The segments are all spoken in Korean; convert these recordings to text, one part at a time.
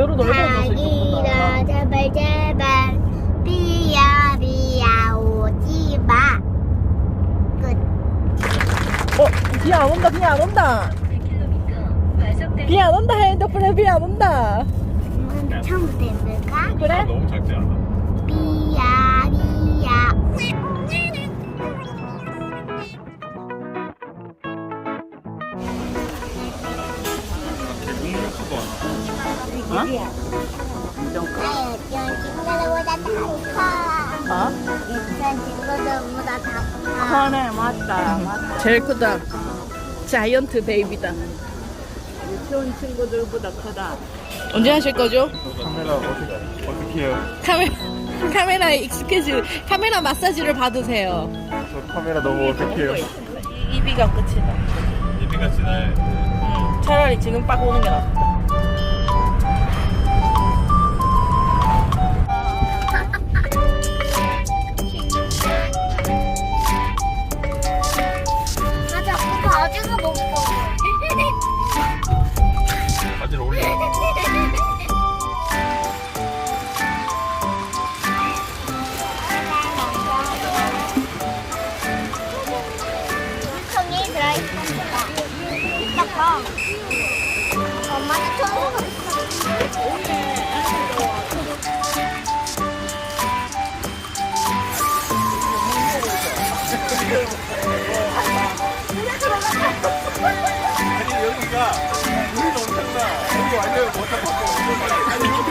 배로 넓어져서 부탁이라 이거보다. 제발 제발 비야 비야 오지 마 끝 어, 비 안 온다, 비 안 온다. 비안 온다, 핸드폰에 비 안 온다. 이건 처음부터 해볼까? 그래? 너무 작지 않아? 비야 비야 어? 나 예전 친구들보다 다 커. 어? 예전 친구들보다 다 커. 하네, 맞다, 맞다. 제일 크다. 자이언트 베이비다. 유치원 친구들보다 크다. 언제 하실 거죠? 카메라 어떻게 어떻게 해요? 카메, 카메라에 익숙해지, 카메라 마사지를 받으세요. 저 카메라 너무 어떻게 해요? 이- 이비가 끝이다. 예비가 지나요. 응, 차라리 지금 빡 오는 게 낫다. 봐. 엄마는 했어. 아니 여기가 물이 엄청나. 여기 완전 못하고. 아니 여기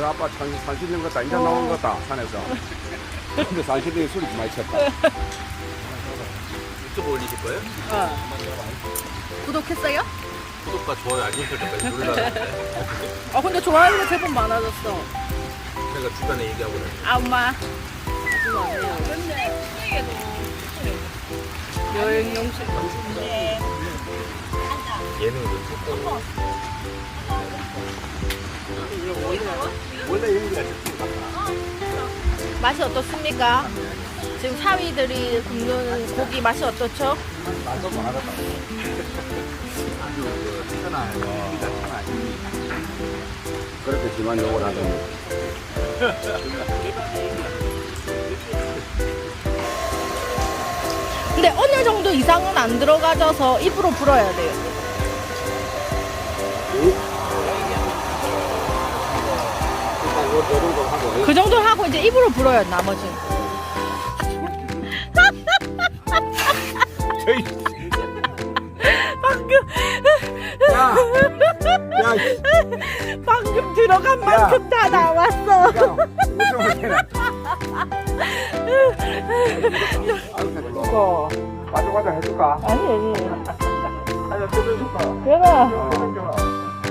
너 아빠 산, 산신령 같다. 인자 나온 것 같다. 산에서. 근데 산신령이 술이 좀 많이 쳤다. 유튜브 올리실 거예요? 어. 구독했어요? 구독과 좋아요 알림 설정까지 누르라는데 아, 근데 좋아요가 제법 많아졌어. 제가 주변에 얘기하고 있는 아, 엄마. 그거 아니에요. 여행 용실. 예능 유튜브 원래 여기가 맛이 어떻습니까? 지금 사위들이 굽는 고기 맛이 어떻죠? 나도 많아졌다. 아주 그 천하에 여기가 천하. 그렇게 지만 욕을 하더니. 근데 어느 정도 이상은 안 들어가져서 입으로 불어야 돼요. 그 정도 하고 이제 입으로 불어요, 나머지. 방금, 야! 야! 씨. 방금 들어간 만큼 다 나왔어. 야! 웃음을 해라. 이거. 가져 가져 해줄까? 아니, 아니. 아니 뜯어줄까? 그래라. 어.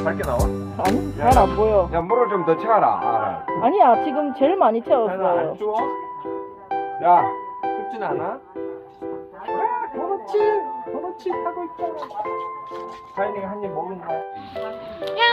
밝게 나와? 아니, 잘 안 보여. 야, 물을 좀 더 채워라. 알아. 아니야, 지금 제일 많이 채웠어요. 안 추워? 야! 춥진 않아? 그렇지 그렇지 하고 있잖아 사인이가 한 입 먹은 거야 야